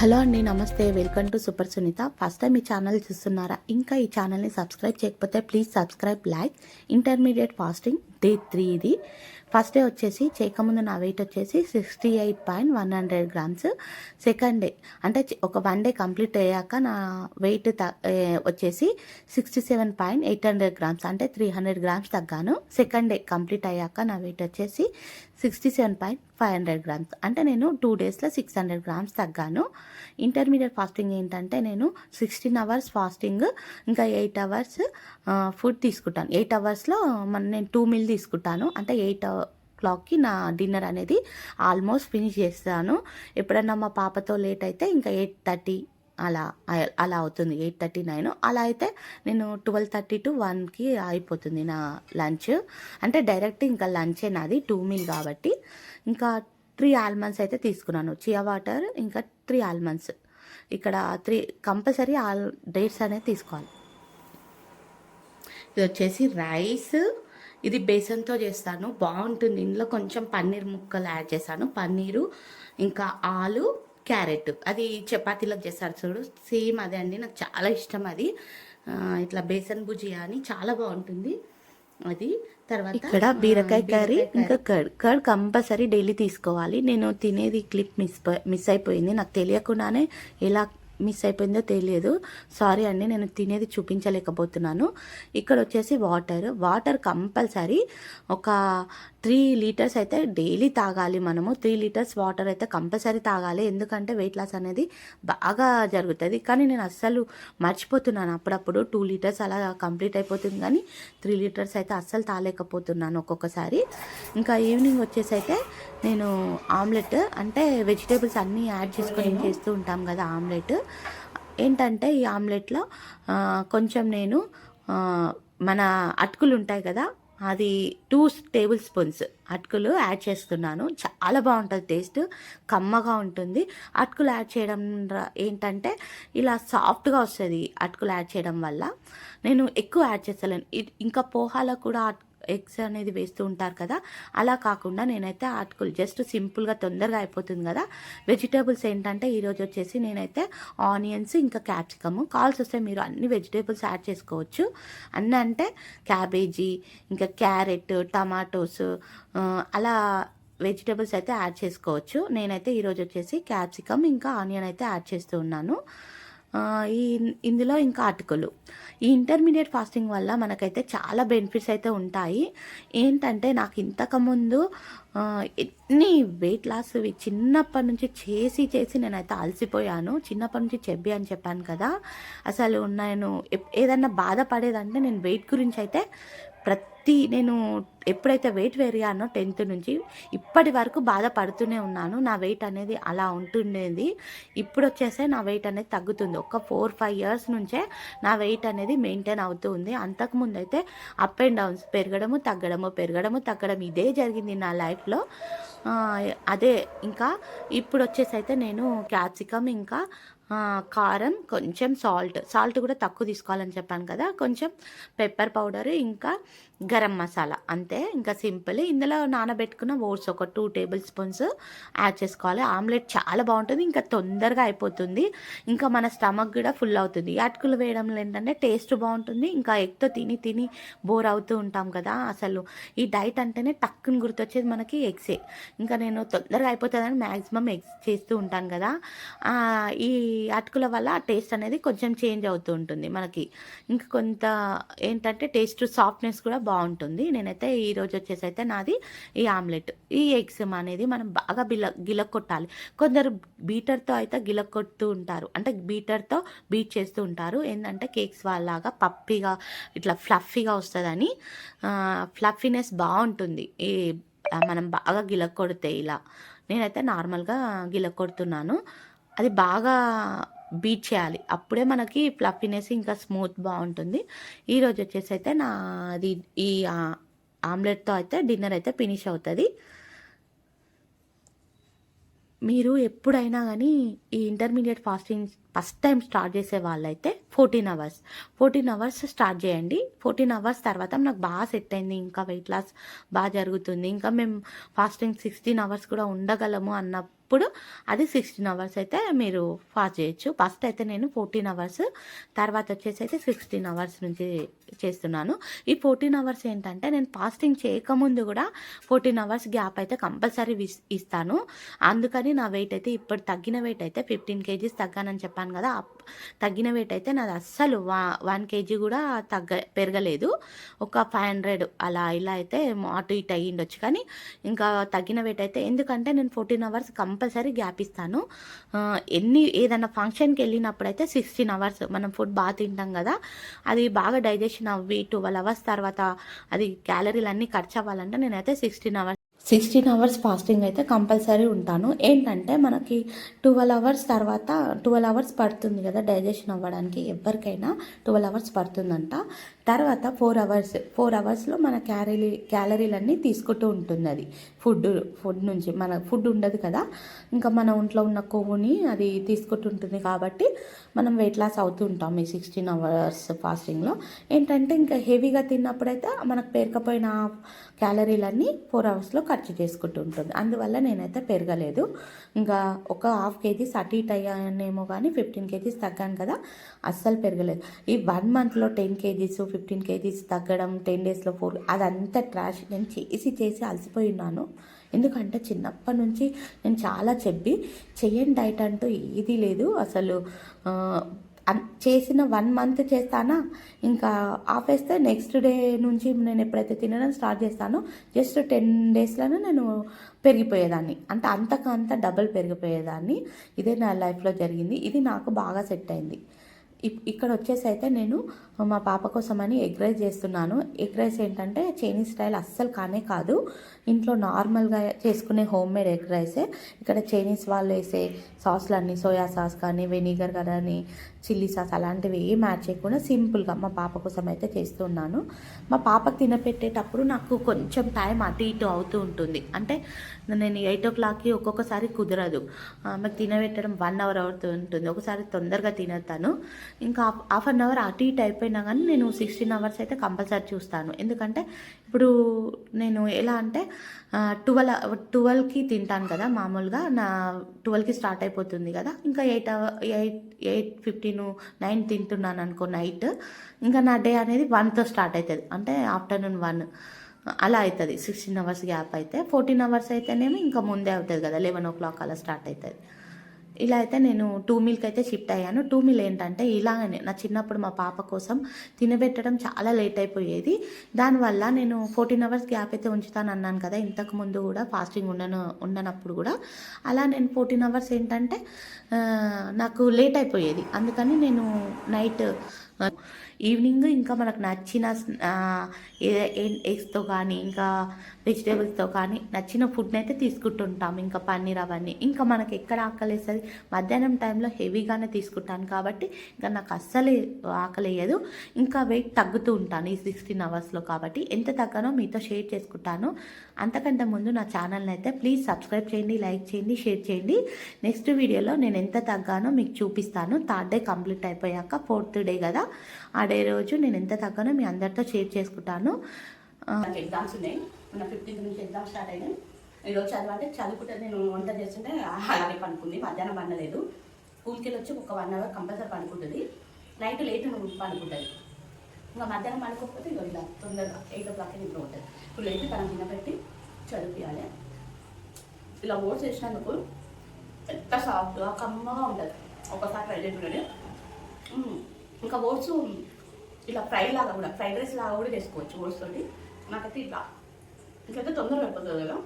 Hello అండి నమస్తే. Welcome to super Sunitha. First time ఈ ఛానల్ చూస్తున్నారా? ఇంకా ఈ ఛానల్ని సబ్స్క్రైబ్ చేయకపోతే please subscribe like intermediate fasting day three ఇది. ఫస్ట్ డే వచ్చేసి చేయకముందు నా వెయిట్ వచ్చేసి sixty eight point one hundred grams second day అంటే ఒక వన్ డే కంప్లీట్ అయ్యాక నా వెయిట్ త వచ్చేసి sixty seven point eight hundred grams అంటే త్రీ హండ్రెడ్ గ్రామ్స్ తగ్గాను. సెకండ్ డే కంప్లీట్ అయ్యాక నా వెయిట్ వచ్చేసి sixty seven point five hundred grams అంటే నేను టూ డేస్లో సిక్స్ హండ్రెడ్ గ్రామ్స్ తగ్గాను. ఇంటర్మీడియట్ ఫాస్టింగ్ ఏంటంటే నేను సిక్స్టీన్ అవర్స్ ఫాస్టింగ్ ఇంకా ఎయిట్ అవర్స్ ఫుడ్ తీసుకుంటాను. ఎయిట్ అవర్స్లో మన నేను టూ మీల్ తీసుకుంటాను. అంటే ఎయిట్ క్లాక్కి నా డిన్నర్ అనేది ఆల్మోస్ట్ ఫినిష్ చేస్తాను. ఎప్పుడన్నా మా పాపతో లేట్ అయితే ఇంకా ఎయిట్ థర్టీ అలా అలా అవుతుంది. Eight thirty nine. అలా అయితే నేను ట్వెల్వ్ థర్టీ టు వన్కి అయిపోతుంది నా లంచ్. అంటే డైరెక్ట్ ఇంకా లంచే నాది టూ మీల్ కాబట్టి. ఇంకా త్రీ ఆల్మండ్స్ అయితే తీసుకున్నాను. చియా వాటర్ ఇంకా త్రీ ఆల్మండ్స్. ఇక్కడ త్రీ కంపల్సరీ ఆల్ డేట్స్ అనేది తీసుకోవాలి. ఇది వచ్చేసి రైస్ ఇది బేసన్తో చేస్తాను. బాగుంటుంది. ఇందులో కొంచెం పన్నీర్ ముక్కలు యాడ్ చేశాను. పన్నీరు ఇంకా ఆలు క్యారెట్. అది చపాతీలకు చేస్తారు చూడు. సేమ్ అదే అండి. నాకు చాలా ఇష్టం అది. ఇట్లా బేసన్ భుజియా అని చాలా బాగుంటుంది అది. తర్వాత ఇక్కడ బీరకాయ కర్రీ ఇంకా కర్డ్. కర్డ్ కంపల్సరీ డైలీ తీసుకోవాలి. నేను తినేది క్లిప్ మిస్ మిస్ అయిపోయింది. నాకు తెలియకుండానే ఎలా మిస్ అయిపోయిందో తెలియదు. సారీ అండి నేను తినేది చూపించలేకపోతున్నాను. ఇక్కడ వచ్చేసి వాటర్. వాటర్ కంపల్సరీ ఒక త్రీ లీటర్స్ అయితే డైలీ తాగాలి మనము. త్రీ లీటర్స్ వాటర్ అయితే కంపల్సరీ తాగాలి. ఎందుకంటే వెయిట్ లాస్ అనేది బాగా జరుగుతుంది. కానీ నేను అస్సలు మర్చిపోతున్నాను అప్పుడప్పుడు. టూ లీటర్స్ అలా కంప్లీట్ అయిపోతుంది కానీ త్రీ లీటర్స్ అయితే అస్సలు తాలేకపోతున్నాను ఒక్కొక్కసారి. ఇంకా ఈవినింగ్ వచ్చేసి అయితే నేను ఆమ్లెట్ అంటే వెజిటేబుల్స్ అన్నీ యాడ్ చేసుకొని చేస్తూ ఉంటాం కదా ఆమ్లెట్. ఏంటంటే ఈ ఆమ్లెట్లో కొంచెం నేను మన అటుకులు ఉంటాయి కదా అది టూ టేబుల్ స్పూన్స్ అటుకులు యాడ్ చేస్తున్నాను. చాలా బాగుంటుంది టేస్ట్ కమ్మగా ఉంటుంది. అటుకులు యాడ్ చేయడం ఏంటంటే ఇలా సాఫ్ట్గా వస్తుంది అటుకులు యాడ్ చేయడం వల్ల. నేను ఎక్కువ యాడ్ చేస్తలేను. ఇ- ఇంకా పోహాలో కూడా అట్- ఎగ్స్ అనేది వేస్తూ ఉంటారు కదా అలా కాకుండా నేనైతే అటుకులు జస్ట్ సింపుల్గా తొందరగా అయిపోతుంది కదా. వెజిటేబుల్స్ ఏంటంటే ఈరోజు వచ్చేసి నేనైతే ఆనియన్స్ ఇంకా క్యాప్సికమ్. కాల్స్ వస్తే మీరు అన్ని వెజిటేబుల్స్ యాడ్ చేసుకోవచ్చు. అన్నీ అంటే క్యాబేజీ ఇంకా క్యారెట్ టమాటోస్ అలా వెజిటేబుల్స్ అయితే యాడ్ చేసుకోవచ్చు. నేనైతే ఈరోజు వచ్చేసి క్యాప్సికమ్ ఇంకా ఆనియన్ అయితే యాడ్ చేస్తూ ఉన్నాను. ఈ ఇందులో ఇంకా అటుకులు. ఈ ఇంటర్మీడియట్ ఫాస్టింగ్ వల్ల మనకైతే చాలా బెనిఫిట్స్ అయితే ఉంటాయి. ఏంటంటే నాకు ఇంతకుముందు ఎన్ని వెయిట్ లాస్ చిన్నప్పటి నుంచి చేసి చేసి నేనైతే అలసిపోయాను. చిన్నప్పటి నుంచి చెబ్బి అని చెప్పాను కదా. అసలు నేను ఏదన్నా బాధపడేదంటే నేను వెయిట్ గురించి అయితే ప్రతి నేను ఎప్పుడైతే వెయిట్ పెరిగానో టెన్త్ నుంచి ఇప్పటి వరకు బాధపడుతూనే ఉన్నాను. నా వెయిట్ అనేది అలా ఉంటుండేది. ఇప్పుడు వచ్చేసే నా వెయిట్ అనేది తగ్గుతుంది. ఒక ఫోర్ ఫైవ్ ఇయర్స్ నుంచే నా వెయిట్ అనేది మెయింటైన్ అవుతూ ఉంది. అంతకుముందు అయితే అప్ అండ్ డౌన్స్ పెరగడము తగ్గడము పెరగడము తగ్గడం ఇదే జరిగింది నా లైఫ్లో అదే ఇంకా ఇప్పుడు వచ్చేసి అయితే నేను క్యాప్సికమ్ ఇంకా కారం కొంచెం సాల్ట్. సాల్ట్ కూడా తక్కువ తీసుకోవాలని చెప్పాను కదా. కొంచెం పెప్పర్ పౌడర్ ఇంకా గరం మసాలా. అంతే ఇంకా సింపుల్. ఇందులో నానబెట్టుకున్న ఓట్స్ ఒక టూ టేబుల్ స్పూన్స్ యాడ్ చేసుకోవాలి. ఆమ్లెట్ చాలా బాగుంటుంది ఇంకా తొందరగా అయిపోతుంది. ఇంకా మన స్టమక్ కూడా ఫుల్ అవుతుంది. ఈ అటుకులు వేయడంలో ఏంటంటే టేస్ట్ బాగుంటుంది ఇంకా ఎగ్తో తిని తిని బోర్ అవుతూ ఉంటాం కదా అసలు. ఈ డైట్ అంటేనే టక్కుని గుర్తొచ్చేది మనకి ఎగ్సే. ఇంకా నేను తొందరగా అయిపోతుందని మ్యాక్సిమం ఎగ్స్ చేస్తూ ఉంటాను కదా. ఈ అటుకుల వల్ల ఆ టేస్ట్ అనేది కొంచెం చేంజ్ అవుతూ ఉంటుంది మనకి. ఇంకా కొంత ఏంటంటే టేస్ట్ సాఫ్ట్నెస్ కూడా బాగుంటుంది. నేనైతే ఈ రోజు వచ్చేసి అయితే నాది ఈ ఆమ్లెట్. ఈ ఎగ్స్ అనేది మనం బాగా బిల గిలక్కొట్టాలి. కొందరు బీటర్తో అయితే గిలక్కొడుతూ ఉంటారు. అంటే బీటర్తో బీట్ చేస్తూ ఉంటారు. ఏంటంటే కేక్స్ వాళ్ళలాగా పప్పిగా ఇట్లా ఫ్లఫీగా వస్తుందని ఫ్లఫీనెస్ బాగుంటుంది. ఈ మనం బాగా గిలక్కొడితే ఇలా. నేనైతే నార్మల్గా గిలక్కొడుతున్నాను. అది బాగా బీట్ చేయాలి. అప్పుడే మనకి ఫ్లఫీనెస్ ఇంకా స్మూత్ బాగుంటుంది. ఈరోజు వచ్చేసి అయితే నాది ఈ ఆమ్లెట్తో అయితే డిన్నర్ అయితే ఫినిష్ అవుతుంది. మీరు ఎప్పుడైనా కానీ ఈ intermediate fasting first time start చేసే వాళ్ళైతే fourteen hours. Fourteen hours start చేయండి. ఫోర్టీన్ అవర్స్ తర్వాత నాకు బాగా సెట్ అయింది. ఇంకా వెయిట్ లాస్ బాగా జరుగుతుంది. ఇంకా మేము ఫాస్టింగ్ సిక్స్టీన్ అవర్స్ కూడా ఉండగలము అన్న అప్పుడు అది సిక్స్టీన్ అవర్స్ అయితే మీరు ఫాస్ట్ చేయొచ్చు. ఫస్ట్ అయితే నేను ఫోర్టీన్ అవర్స్ తర్వాత వచ్చేసి అయితే సిక్స్టీన్ అవర్స్ నుంచి చేస్తున్నాను. ఈ ఫోర్టీన్ అవర్స్ ఏంటంటే నేను ఫాస్టింగ్ చేయకముందు కూడా ఫోర్టీన్ అవర్స్ గ్యాప్ అయితే కంపల్సరీ ఇస్తాను. అందుకని నా వెయిట్ అయితే ఇప్పుడు తగ్గిన వెయిట్ అయితే ఫిఫ్టీన్ కేజీస్ తగ్గానని చెప్పాను కదా తగ్గిన వెయిట్ అయితే నాది అస్సలు వా వన్ కేజీ కూడా తగ్గ పెరగలేదు. ఒక ఫైవ్ హండ్రెడ్ అలా ఇలా అయితే అటు ఇటు అయ్యిండొచ్చు. కానీ ఇంకా తగ్గిన వెయిట్ అయితే ఎందుకంటే నేను ఫోర్టీన్ అవర్స్ కంపల్సరీ గ్యాప్ ఇస్తాను. ఎన్ని ఏదైనా ఫంక్షన్కి వెళ్ళినప్పుడు అయితే సిక్స్టీన్ అవర్స్ మనం ఫుడ్ బాగా తింటాం కదా అది బాగా డైజెషన్ అవ్వి ట్వెల్వ్ అవర్స్ తర్వాత అది క్యాలరీలు అన్నీ ఖర్చు అవ్వాలంటే నేనైతే sixteen hours sixteen hours fasting అయితే కంపల్సరీ ఉంటాను. ఏంటంటే మనకి ట్వెల్వ్ అవర్స్ తర్వాత ట్వెల్వ్ అవర్స్ పడుతుంది కదా డైజెషన్ అవ్వడానికి ఎవరికైనా ట్వెల్వ్ అవర్స్ పడుతుందంట. తర్వాత ఫోర్ అవర్స్ ఫోర్ అవర్స్లో మన క్యాలరీ క్యాలరీలన్నీ తీసుకుంటూ ఉంటుంది అది ఫుడ్ ఫుడ్ నుంచి మన ఫుడ్ ఉండదు కదా. ఇంకా మన ఒంట్లో ఉన్న కొవ్వుని అది తీసుకుంటుంటుంది కాబట్టి మనం వెయిట్ లాస్ అవుతూ ఉంటాం ఈ సిక్స్టీన్ అవర్స్ ఫాస్టింగ్లో ఏంటంటే ఇంకా హెవీగా తిన్నప్పుడైతే మనకు పేరుకపోయిన క్యాలరీలన్నీ ఫోర్ అవర్స్లో ఖర్చు చేసుకుంటూ ఉంటుంది. అందువల్ల నేనైతే పెరగలేదు. ఇంకా ఒక హాఫ్ కేజీస్ అటు ఇటు అయ్యానేమో కానీ ఫిఫ్టీన్ కేజీస్ తగ్గాను కదా. అస్సలు పెరగలేదు. ఈ వన్ మంత్లో టెన్ కేజీస్ ఫిఫ్టీన్ కేజీస్ తగ్గడం టెన్ డేస్లో ఫోర్ అదంతా ట్రాష్. నేను చేసి చేసి అలసిపోయి ఉన్నాను. ఎందుకంటే చిన్నప్పటి నుంచి నేను చాలా చెప్పి చెయ్యని డైట్ అంటూ ఏదీ లేదు. అసలు చేసిన వన్ మంత్ చేస్తానా? ఇంకా ఆపేస్తే నెక్స్ట్ డే నుంచి నేను ఎప్పుడైతే తినడం స్టార్ట్ చేస్తానో జస్ట్ టెన్ డేస్లోనే నేను పెరిగిపోయేదాన్ని. అంటే అంతకంత డబల్ పెరిగిపోయేదాన్ని. ఇదే నా లైఫ్లో జరిగింది. ఇది నాకు బాగా సెట్ అయింది. ఇక్కడ వచ్చేసి అయితే నేను మా పాప కోసమని ఎగ్ రైస్ చేస్తున్నాను. ఎగ్ రైస్ ఏంటంటే చైనీస్ స్టైల్ అస్సలు కానే కాదు. ఇంట్లో నార్మల్గా చేసుకునే హోమ్ మేడ్ ఎగ్ రైసే. ఇక్కడ చైనీస్ వాళ్ళు వేసే సాస్లు అన్నీ సోయా సాస్ కానీ వెనిగర్ కానీ చిల్లీ సాస్ అలాంటివి ఏం యాడ్ చేయకుండా సింపుల్గా మా పాప కోసం అయితే చేస్తున్నాను మా పాపకు తినపెట్టేటప్పుడు నాకు కొంచెం టైం అటు ఇటు అవుతూ ఉంటుంది. అంటే నేను ఎయిట్ ఓ క్లాక్కి ఒక్కొక్కసారి కుదరదు. ఆమెకు తినబెట్టడం వన్ అవర్ అవుతూ ఉంటుంది. ఒకసారి తొందరగా తినేస్తాను. ఇంకా హాఫ్ అన్ అవర్ అటు ఇటు అయిపోయినా కానీ నేను సిక్స్టీన్ అవర్స్ అయితే కంపల్సరీ చూస్తాను. ఎందుకంటే ఇప్పుడు నేను ఎలా అంటే ట్వెల్వ్ ట్వెల్వ్కి తింటాను కదా మామూలుగా. నా ట్వెల్వ్కి స్టార్ట్ అయిపోతుంది కదా. ఇంకా eight hour eight eight fifteen nine తింటున్నాను అనుకో నైట్. ఇంకా నా డే అనేది వన్తో స్టార్ట్ అవుతుంది. అంటే ఆఫ్టర్నూన్ వన్. అలా అవుతుంది. సిక్స్టీన్ అవర్స్ గ్యాప్ అయితే. ఫోర్టీన్ అవర్స్ అయితేనేమో ఇంకా ముందే అవుతుంది కదా. లెవెన్ ఓ క్లాక్ అలా స్టార్ట్ అవుతుంది. ఇలా అయితే నేను టూ మిల్క్ అయితే షిఫ్ట్ అయ్యాను. టూ మిల్ ఏంటంటే ఇలాగనే నా చిన్నప్పుడు మా పాప కోసం తినబెట్టడం చాలా లేట్ అయిపోయేది. దానివల్ల నేను ఫోర్టీన్ అవర్స్ గ్యాప్ అయితే ఉంచుతాను అన్నాను కదా ఇంతకు ముందు కూడా ఫాస్టింగ్ ఉండను ఉండనప్పుడు కూడా. అలా నేను ఫోర్టీన్ అవర్స్ ఏంటంటే నాకు లేట్ అయిపోయేది. అందుకని నేను నైట్ ఈవినింగ్ ఇంకా మనకు నచ్చిన ఎగ్స్తో కానీ ఇంకా వెజిటేబుల్స్తో కానీ నచ్చిన ఫుడ్ని అయితే తీసుకుంటుంటాం. ఇంకా పన్నీర్ అవన్నీ. ఇంకా మనకి ఎక్కడ ఆకలి వేస్తుంది మధ్యాహ్నం టైంలో హెవీగానే తీసుకుంటాను కాబట్టి ఇంకా నాకు అస్సలు ఆకలేయదు. ఇంకా వెయిట్ తగ్గుతూ ఉంటాను ఈ సిక్స్టీన్ అవర్స్లో కాబట్టి. ఎంత తగ్గానో మీతో షేర్ చేసుకుంటాను. అంతకంటే ముందు నా ఛానల్ని అయితే ప్లీజ్ సబ్స్క్రైబ్ చేయండి లైక్ చేయండి షేర్ చేయండి. నెక్స్ట్ వీడియోలో నేను ఎంత తగ్గానో మీకు చూపిస్తాను. థర్డ్ డే కంప్లీట్ అయిపోయాక ఫోర్త్ డే కదా. ఆ డే రోజు నేను ఎంత తగ్గానో మీ అందరితో షేర్ చేసుకుంటాను. ఎగ్జామ్స్ ఉన్నాయి. మన ఫిఫ్టీన్త్ నుంచి ఎగ్జామ్స్ స్టార్ట్ అయినాయి. ఈరోజు చదవంటే చదువుకుంటే నేను వంట చేస్తుంటే అలాగే పనుకుంది మధ్యాహ్నం పండలేదు. స్కూల్కి వెళ్ళి వచ్చి ఒక వన్ అవర్ కంపల్సరీ పడుకుంటుంది. నైట్ లేట్ పడుకుంటుంది. ఇంకా మధ్యాహ్నం పడుకోకపోతే ఇక ఇలా తొందరగా ఎయిట్ ఓ క్లాక్ ఇంట్లో ఉంటుంది ఇప్పుడు లేదు తన తినబెట్టి చదివియాలి ఇలా ఓట్స్ చేసినందుకు ఎంత సాఫ్ట్గా కమ్మగా ఉంటుంది. ఒకసారి ట్రై చేసి ఇంకా ఓట్స్ ఇలా ఫ్రై లాగా కూడా ఫ్రైడ్ రైస్ లాగా కూడా చేసుకోవచ్చు ఓట్స్ తోటి నాకైతే ఇట్లా. ఇట్లయితే తొందరగా అయిపోతుంది కదా.